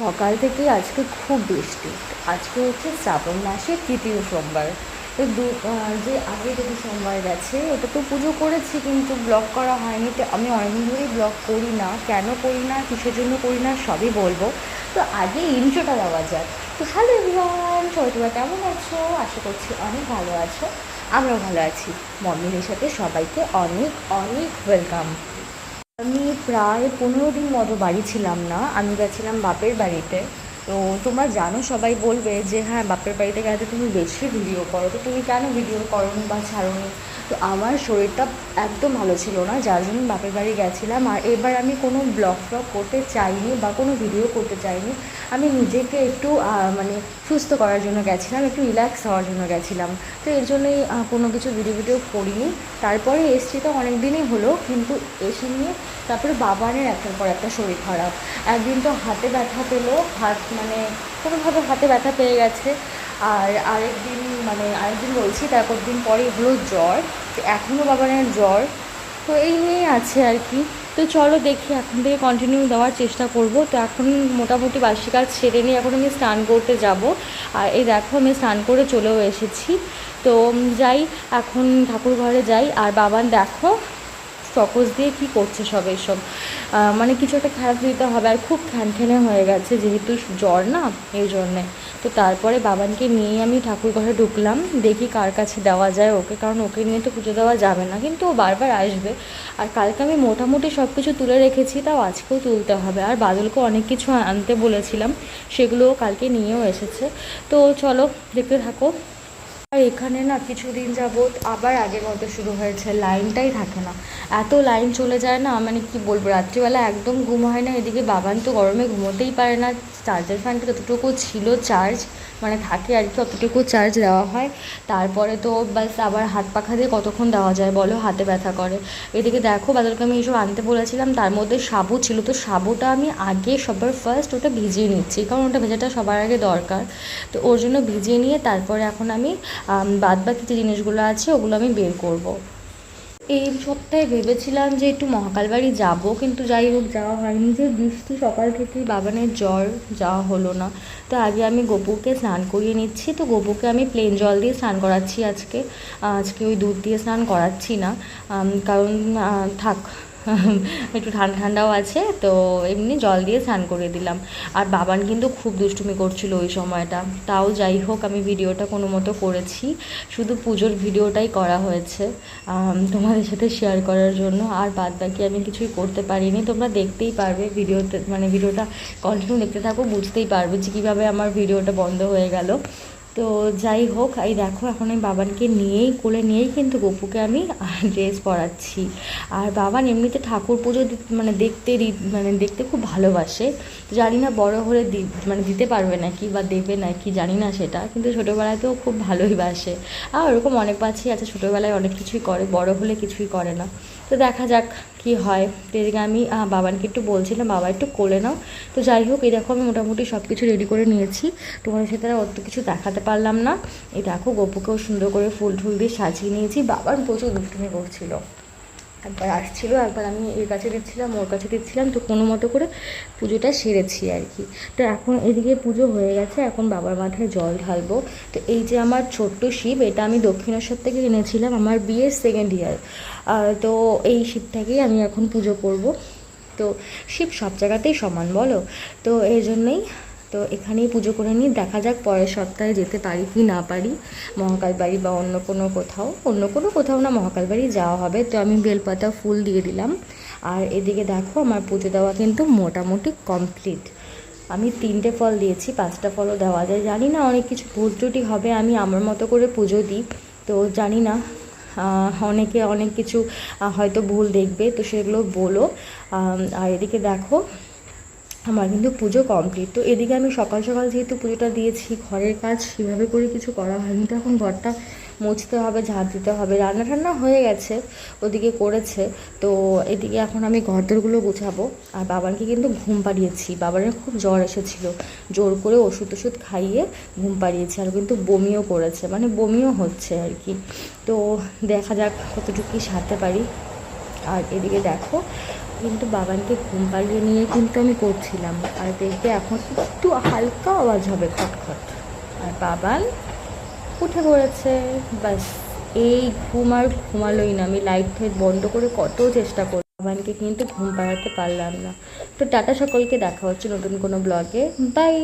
সকাল থেকে আজকে খুব বৃষ্টি। আজকে হচ্ছে শ্রাবণ মাসের তৃতীয় সোমবার। তো দু যে আগে যদি সোমবার গেছে, ওটা তো পুজো করেছি কিন্তু ব্লগ করা হয়নি। তো আমি অনেকদিন ধরেই ব্লগ করি না। কেন করি না, কিসের জন্য করি না, সবই বলব। তো আগে ইন্ট্রোটা দেওয়া যাক। তো হ্যালো এভরিওয়ান, সবাই কেমন আছো? আশা করছি অনেক ভালো আছো। আমরাও ভালো আছি। মম্মিদের সাথে সবাইকে অনেক অনেক ওয়েলকাম প্রায় পনেরো দিন মতো বাড়ি ছিলাম না। আমি গেছিলাম বাপের বাড়িতে। তো তোমরা জানো, সবাই বলবে যে হ্যাঁ বাপের বাড়িতে গেলে তুমি বেশি ভিডিও করো। তো তুমি কেন ভিডিও করো বা ছাড়োনি? তো আমার শরীরটা একদম ভালো ছিল না, যার জন্য বাপের বাড়ি গেছিলাম। আর এবার আমি কোনো ব্লগ ফ্লগ করতে চাইনি বা কোনো ভিডিও করতে চাইনি। আমি নিজেকে একটু মানে সুস্থ করার জন্য গেছিলাম, একটু রিল্যাক্স হওয়ার জন্য গেছিলাম। তো এর জন্যই কোনো কিছু ভিডিও ভিডিও করিনি। তারপরে এসছি তো অনেক দিনই হলো, কিন্তু এসে নিয়ে তারপরে বাবানের একটার পর একটা শরীর খারাপ। একদিন তো হাতে ব্যথা পেল, হাত মানে কোনোভাবে হাতে ব্যথা পেয়ে গেছে। আর আরেকদিন মানে আরেকদিন বলছি, তারপর দিন পরে হলো জ্বর। এখনও বাবানের জ্বর। তো এই নিয়েই আছে আর কি। তো চলো দেখি এখন থেকে কন্টিনিউ দেওয়ার চেষ্টা করব। তো এখন মোটামুটি বাসি কাজ সেরে নিয়ে এখন আমি স্নান করতে যাব। আর এই দেখো আমি স্নান করে চলেও এসেছি। তো যাই এখন ঠাকুর ঘরে যাই। আর বাবান দেখো চকস দিয়ে কি করছে সব আহ, মানে কিছু একটা খারাপ দিতে হবে। আর খুব খ্যানখ্যানে হয়ে গেছে যেহেতু জ্বর না এই জন্যে। তো তারপরে বাবানকে নিয়ে আমি ঠাকুর ঘরে ঢুকলাম, দেখি কার কাছে দেওয়া যায় ওকে, কারণ ওকে নিয়ে তো পুজো দেওয়া যাবে না, কিন্তু ও বারবার আসবে। আর কালকে আমি মোটামুটি সব কিছু তুলে রেখেছি, তাও আজকেও তুলতে হবে। আর বাদলকে অনেক কিছু আনতে বলেছিলাম, সেগুলোও কালকে নিয়েও এসেছে। তো চলো, দেখতে থাকো। আর এখানে না কিছুদিন যাবৎ আবার আগের মতো শুরু হয়েছে, লাইনটাই থাকে না। এত লাইন চলে যায় না মানে কি বলব, রাত্রিবেলা একদম ঘুম হয় না, এদিকে বাবান তো গরমে ঘুমোতেই পারে না চার্জার ফ্যানটা যতটুকু ছিল চার্জ মানে থাকে আর কি অতটুকু চার্জ দেওয়া হয়, তারপরে তো বাস আবার হাত পাখা দিয়ে কতক্ষণ দেওয়া যায় বলো, হাতে ব্যথা করে এদিকে দেখো, বাদলকে আমি এইসব আনতে বলেছিলাম, তার মধ্যে সাবু ছিল, তো সাবুটা আমি আগে সবার ফার্স্ট ওটা ভিজিয়ে নিচ্ছি, কারণ ওটা ভেজাটা সবার আগে দরকার তো ওর জন্য ভিজিয়ে নিয়ে তারপরে এখন আমি বাদ বাকি যে জিনিসগুলো আছে, ওগুলো আমি বের করব। এই সপ্তাহে ভেবেছিলাম যে একটু মহাকালবাড়ি যাব, কিন্তু যাই হোক যাওয়া হয়নি। যে বৃষ্টি সকাল থেকেই বাবানের জ্বর যাওয়া হলো না। তো আগে আমি গোপুকে স্নান করিয়ে নিচ্ছি। তো গোপুকে আমি প্লেন জল দিয়ে স্নান করাচ্ছি আজকে। আজকে ওই দুধ দিয়ে স্নান করাচ্ছি না। কারণ থাক। একটু ঠান্ডা ঠান্ডাও আছে, তো এমনি জল দিয়ে স্নান করে দিলাম। আর বাবান কিন্তু খুব দুষ্টুমি করছিল ওই সময়টা। তাও যাই হোক, আমি ভিডিওটা কোনো মতো করেছি। শুধু পুজোর ভিডিওটাই করা হয়েছে তোমাদের সাথে শেয়ার করার জন্য। আর বাদ বাকি আমি কিছুই করতে পারিনি। তোমরা দেখতেই পারবে ভিডিওতে মানে ভিডিওটা কন্টিনিউ দেখতে থাকো, বুঝতেই পারবে যে কীভাবে আমার ভিডিওটা বন্ধ হয়ে গেল। তো যাই হোক, এই দেখো এখন আমি বাবানকে নিয়েই, কোলে নিয়েই কিন্তু গপুকে আমি ড্রেস পরাচ্ছি। আর বাবান এমনিতে ঠাকুর পুজো মানে দেখতে মানে দেখতে খুব ভালোবাসে। জানি না বড় হলে মানে দিতে পারবে নাকি বা দেবে নাকি, জানি না সেটা। কিন্তু ছোটোবেলাতেও খুব ভালোই বাসে। আর ওরকম অনেক বাচ্চাই আছে, ছোটোবেলায় অনেক কিছুই করে, বড় হলে কিছুই করে না। তো দেখা যাক কি হয়। তো এদিকে আমি বাবানকে একটু বলছিলাম, বাবা একটু কোলে নাও। তো যাই হোক, এই দেখো আমি মোটামুটি সব কিছু রেডি করে নিয়েছি। তোমাদের সাথে অত কিছু দেখাতে পারলাম না। এই দেখো, গপুকেও সুন্দর করে ফুল ফুল দিয়ে সাজিয়ে নিয়েছি। বাবার প্রচুর দুষ্টুমি করছিল। একবার আসছিল, একবার আমি এর কাছে দিচ্ছিলাম ওর কাছে দিচ্ছিলাম তো কোনো মতো করে পুজোটা সেরেছি আর কি। তো এখন এদিকে পুজো হয়ে গেছে, এখন বাবার মাথায় জল ঢালবো। তো এই যে আমার ছোট্ট শিব, এটা আমি দক্ষিণেশ্বর থেকে কিনেছিলাম আমার বিয়ের সেকেন্ড ইয়ার তো এই শিবটাকেই আমি এখন পুজো করব। তো শিব সব জায়গাতেই সমান, বলো? তো এই জন্যই তো এখানেই পুজো করে নিই। দেখা যাক পরের সপ্তাহে যেতে পারি কি না পারি। মহাকাল বাড়ি বা অন্য কোনো কোথাও, অন্য কোনো কোথাও না মহাকাল বাড়ি যাওয়া হবে। তো আমি বেলপাতা ফুল দিয়ে দিলাম। আর এদিকে দেখো আমার পুজো দেওয়া কিন্তু মোটামুটি কমপ্লিট। আমি তিনটে ফল দিয়েছি, পাঁচটা ফলও দেওয়া যায়। জানি না অনেক কিছু ভুল ত্রুটি হবে, আমি আমার মতো করে পুজো দিই। তো জানি না অনেকে অনেক কিছু হয়তো ভুল দেখবে, তো সেগুলো বলো। আর এদিকে দেখো আমার কিন্তু পুজো কমপ্লিট তো এদিকে আমি সকাল সকাল যেহেতু পুজোটা দিয়েছি, ঘরের কাজ সেভাবে করে কিছু করা হয়নি। তো এখন ঘরটা মুছতে হবে ঝাড় দিতে হবে। রান্না টান্না হয়ে গেছে, ওদিকে করেছে। তো এদিকে এখন আমি ঘরদোরগুলো গুছাবো। আর বাবানকে কিন্তু ঘুম পাড়িয়েছি। বাবানের খুব জ্বর এসেছিল। জোর করে ওষুধ ওষুধ খাইয়ে ঘুম পাড়িয়েছি। আর কিন্তু বমিও করেছে। মানে বমিও হচ্ছে আর কি। তো দেখা যাক কতটুকু সারতে পারি। আর এদিকে দেখো কিন্তু বাবানকে ঘুম পাড়িয়ে নিয়ে কিন্তু আমি করছিলাম। আর দেখবে এখন একটু হালকা আওয়াজ হবে খটখট। আর বাবান উঠে পড়েছে। বাস এই ঘুম আর ঘুমালোই না। আমি লাইট ফাইট বন্ধ করে কত চেষ্টা করি, বাবানকে কিন্তু ঘুম পাড়াতে পারলাম না। তো টাটা সকলকে দেখা হচ্ছে নতুন কোনো ব্লগে বাই